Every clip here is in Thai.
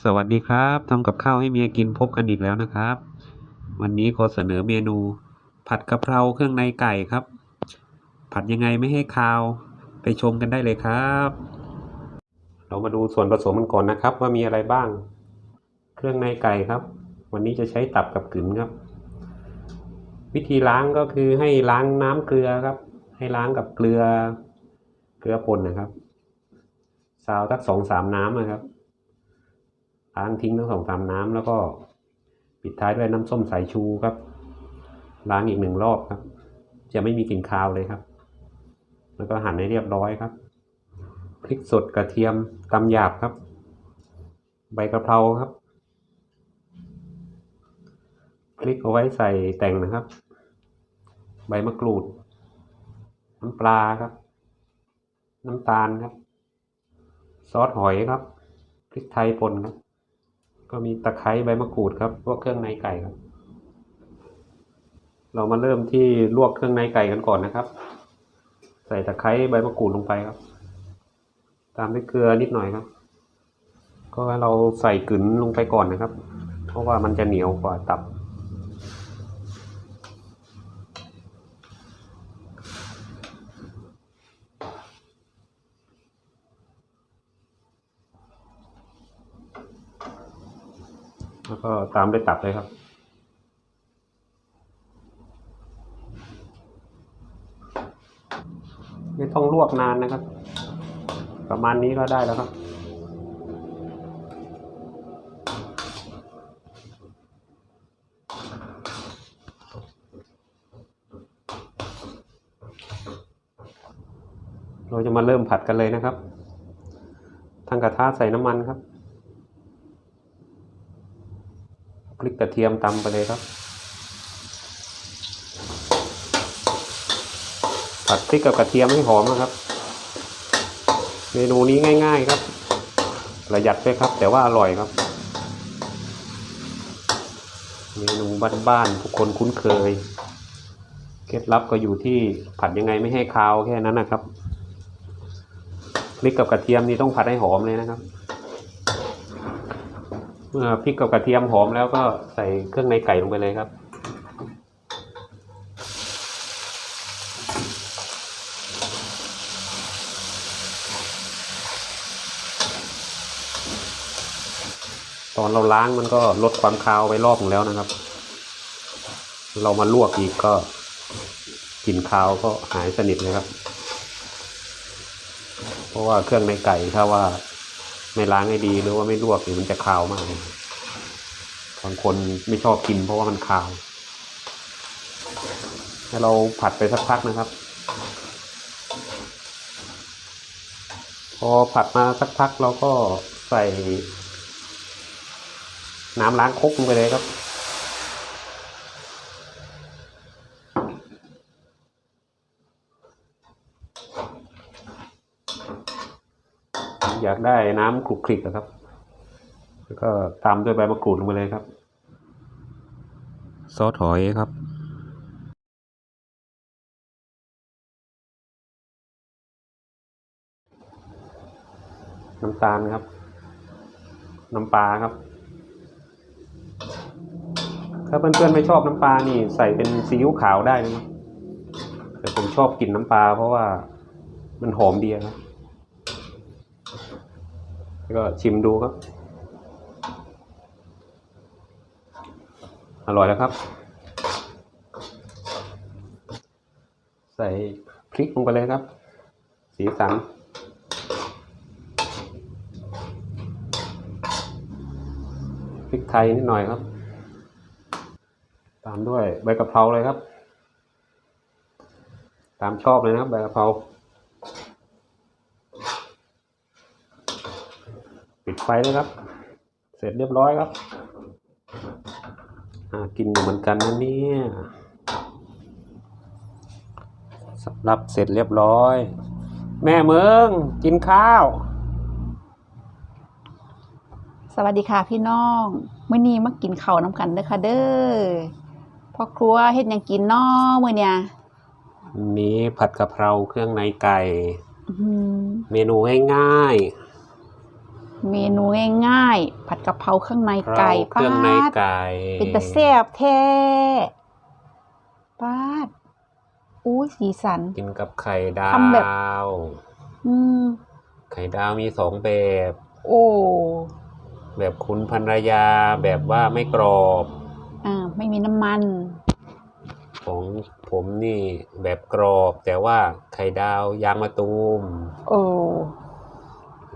สวัสดีครับทำกับข้าวให้เมียกินพบกันอีกแล้วนะครับ วันนี้ขอเสนอเมนู ผัดกะเพราเครื่องในไก่ครับ ผัดยังไงไม่ให้คาวไปชมกันได้เลยครับ เรามาดูส่วนผสมกันก่อนนะครับ ว่ามีอะไรบ้าง เครื่องในไก่ครับ วันนี้จะใช้ตับกับกึ๋นครับ วิธีล้างก็คือให้ล้างน้ำเกลือครับ ให้ล้างกับเกลือเกลือป่นนะครับซาวสักสองสามน้ำนะครับ ล้างทิ้งทั้งสองสามน้ำแล้วก็ปิดท้ายด้วยน้ำส้มสายชูครับ ล้างอีกหนึ่งรอบครับ จะไม่มีกลิ่นคาวเลยครับ แล้วก็หั่นให้เรียบร้อยครับพริกสดกระเทียมตำหยาบครับ ใบกระเพราครับพริกเอาไว้ใส่แต่งนะครับ ใบมะกรูด น้ำปลาครับ น้ำตาลครับ ซอสหอยครับพริกไทยป่นครับ ก็มีตะไคร้ใบมะกรูดครับพวกเครื่องในไก่ครับ เรามาเริ่มที่ลวกเครื่องในไก่กันก่อนนะครับ ใส่ตะไคร้ใบมะกรูดลงไปครับ ตามด้วยเกลือนิดหน่อยครับ ก็เราใส่กึ๋นลงไปก่อนนะครับ เพราะว่ามันจะเหนียวกว่าตับ แล้วก็ตามด้วยตับเลยครับ ไม่ต้องลวกนานนะครับ ประมาณนี้ก็ได้แล้วครับเราจะมาเริ่มผัดกันเลยนะครับ ทางกระทะใส่น้ำมันครับ พริกกระเทียมตำไปเลยครับ ผัดพริกกับกระเทียมให้หอมนะครับ เมนูนี้ง่าย ๆครับ ประหยัดด้วยครับ แต่ว่าอร่อยครับ เมนูบ้านๆทุกคนคุ้นเคย เคล็ดลับก็อยู่ที่ผัดยังไงไม่ให้คาวแค่นั้นนะครับพริกกับกระเทียมนี่ต้องผัดให้หอมเลยนะครับ เมื่อพริกกับกระเทียมหอมแล้วก็ใส่เครื่องในไก่ลงไปเลยครับ ตอนเราล้างมันก็ลดความคาวไปรอบหนึงแล้วนะครับ เรามาลวกอีกก็กลิ่นคาวก็หายสนิทเลยครับ เพราะว่าเครื่องในไก่ถ้าว่า ไม่ล้างให้ดีหรือว่าไม่ลวกนี่มันจะคาวมากเลยบางคนไม่ชอบกินเพราะว่ามันคาวให้เราผัดไปสักพักนะครับ พอผัดมาสักพักเราก็ใส่ น้ำล้างครกลงไปเลยครับ อยาก ได้น้ำคลุกคลิกอะครับ แล้วก็ตามด้วยใบมะกรูดลงไปเลยครับ ซอสหอยครับน้ำตาลครับ น้ำปลาครับ ถ้าเพื่อนๆไม่ชอบน้ำปลานี่ใส่เป็นซีอิ๊วขาวได้นะครับแต่ผมชอบกินน้ำปลาเพราะว่ามันหอมดีครับ แล้วก็ชิมดูครับ อร่อยแล้วครับ ใส่พริกลงไปเลยครับ สีสันพริกไทยนิดหน่อยครับ ตามด้วยใบกะเพราเลยครับ ตามชอบเลยนะครับใบกะเพรา ปิดไฟเลยครับ เสร็จเรียบร้อยครับอ่ากินอยู่เหมือนกันนะเนี่ยสำหรับเสร็จเรียบร้อย แม่เมืองกินข้าว สวัสดีค่ะพี่น้องมื้อนี้มากินข้าวน้ำกันเด้อค่ะเด้อพ่อครัวเฮ็ดหยังกินน้อมื้อเนี่ยนี้ผัดกะเพราเครื่องในไก่อื้อหือเมนูง่ายๆ เมนูง่ายๆผัดกะเพราเครื่องในไก่เครื่องในป้าดไก่เป็นตะแซ่บแท้ป้าดอุ้ยสีสัน กินกับไข่ดาทำแบบวอืมไข่ดาวมีสองแบบ โอ้ แบบคุณภรรยาแบบว่าไม่กรอบ อ่า ไม่มีน้ำมัน ของผมนี่แบบกรอบ แต่ว่าไข่ดาวยางมะตูม โอ้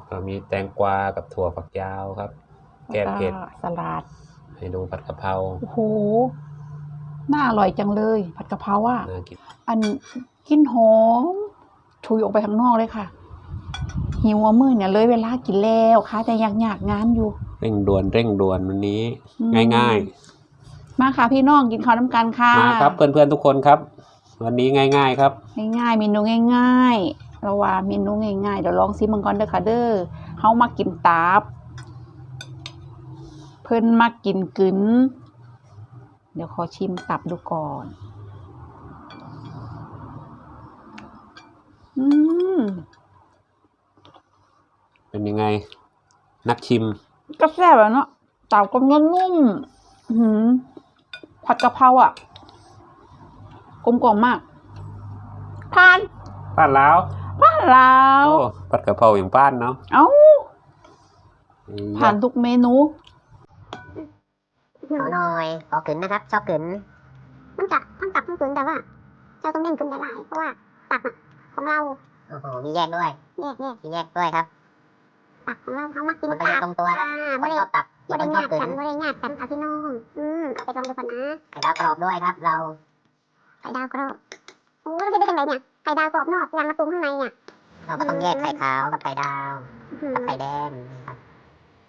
ก็มีแตงกวากับถั่วฝักยาวครับ แก้เผ็ดล้วสลัดให้ดูผัดกะเพราโอ้โหน่าอร่อยจังเลย ผัดกะเพราอะน่ากินอันกลินหอมชุยออกไปข้างนอกเลยค่ะ หิวว่ามือเนี่ยเลยเวลากินแล้วค่ะ แต่อยากอยากๆงานอยู่ เร่งด่วนเร่งด่วนวันนี้อืมง่ายมาค่ะพี่น้องกินข้าวน้ำกันค่ะๆมาครับเพื่อนๆทุกคนครับ วันนี้ง่าย ๆ ครับ ง่ายๆเมนูง่าย ๆ เราว่าเมนูง่ายๆเดี๋ยวลองซิมังกรเด้อค่ะเด้อเฮามากินตับเพิ่นมากินกึนเดี๋ยวขอชิมตับดูก่อน อืมเป็นยังไง นักชิม ก็แซ่บอะเนาะตับก็นุ่มๆอื้อหือผัดกะเพราอะ กลมกล่อมมาก ทานป้านแล้วผ่าน แล้วโอ้ผัดกะเพราอย่างป้านเนาะเอ้าเอ้ยผ่านทุกเมนูขอหน่อยขอกึนนะครับชอบกึนต้องตักต้องตักต้องกึนแต่ว่าเจ้าต้องเล่นกึนหลายๆเพราะว่าตักอะของเราโอ้โหมีแยกด้วยแยกแยกมีแยกด้วยครับตักของเราเขามากินมันก็ยังตรงตัวอ่าคไม่นได้ชอบตับไม่คได้นชญาอบติกึนกันไม่ได้ญาติกันค่ะพี่น้องอืมเอาไปลองดูก่อนนะไข่ดาวกรอบด้วยครับ เราไข่ดาวกรอบโอ้เราจะได้ยังไงเนี่ยไข่ดาวกรอบนอกยางมะตูมข้างในเนี่ย เราก็ต้องแยกไข่ขาวกับไข่ดาวอื้อหือกับไข่แดงครับ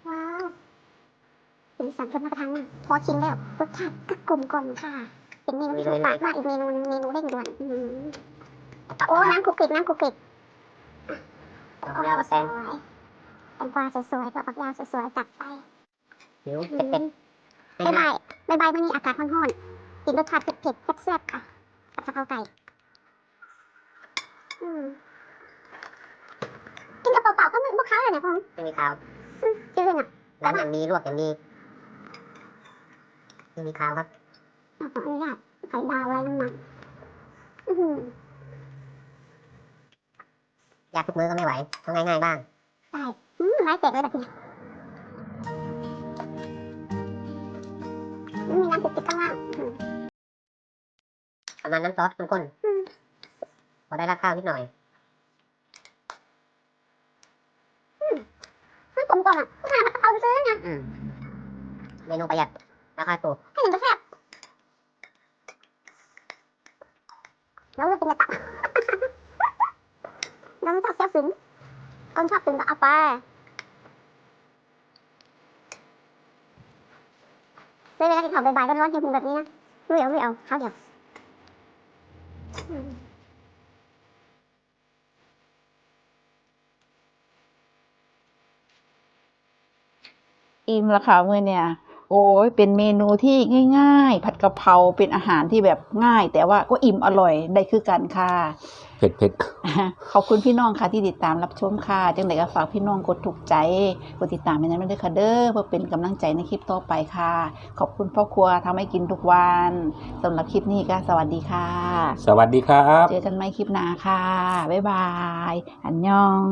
ว้าวสีสันคนรับประทานมากพอชิมแล้วรสชาติก็กลมกล่อมค่ะเป็นเมนูที่ถูกปากมากอีกเมนูหนึงเมนูเร่งด่วนอื้อหือตับโอ้นะน้ำคลุกคลิกน้ำคลุกคลิกเราเอาแซงแตงกวาสวยๆกับผักยาวสวยๆตักไปหิวเผ็ดๆบ๊ายง่าบายยบ๊ายบายวันนี้อากาศร้อนๆกินรสชาติเผ็ดๆแซ่บๆค่ะกับกะเพราไก่อืมกินกับเปล่าๆก็ ไม่บุกค้าวเลยเนี่ยพงๆไม่มีข้าวอืมจืดเลยเนี่ยน้ำอย่างดีลวกอย่างดีไม่มีข้าวครับขออนุญาตไข่ดาวไว้น้ำมันอื้อหืออยากทุกมื้อก็ไม่ไหวต้องง่ายๆบ้างได้อืมร้ายแตกเลยแบบนี้อืมมีน้ำติดๆข้างล่างอืมประมาณน้ำซอสข้นอืมๆพอได้ราดข้าวนิดหน่อย มัน กลมกล่อมอะผู้ชายมันกะเพราซื้อเนี่ยอืมเมนูประหยัดราคาถูกให้หนึ่งก็แซ่บแล้วเรากินกระตับน้องชอบแซ่บซึ้งคนชอบซึ้งก็เอาไปไม่เวลากินข้าวบ่ายๆร้อนๆหิวๆแบบนี้นะไม่เอาไม่เอาข้าวเดียว อืมอิ่มและค่ะมื้อเนี่ย โอ้ยเป็นเมนูที่ง่าย ๆ ผัดกะเพราเป็นอาหารที่แบบง่าย แต่ว่าก็อิ่มอร่อยได้คือกันค่ะเผ็ดเผ็ดขอบคุณพี่น้องค่ะที่ติดตามรับชมค่ะจังไดก็ฝากพี่น้องกดถูกใจกดติดตามไปนั้นด้วยค่ะเด้อเพื่อเป็นกำลังใจในคลิปต่อไปค่ะ ขอบคุณพ่อครัวทำให้กินทุกวันสำหรับคลิปนี้ก็สวัสดีค่ะ สวัสดีครับ เจอกันใหม่คลิปหน้าค่ะบ๊ายบาย อันยอง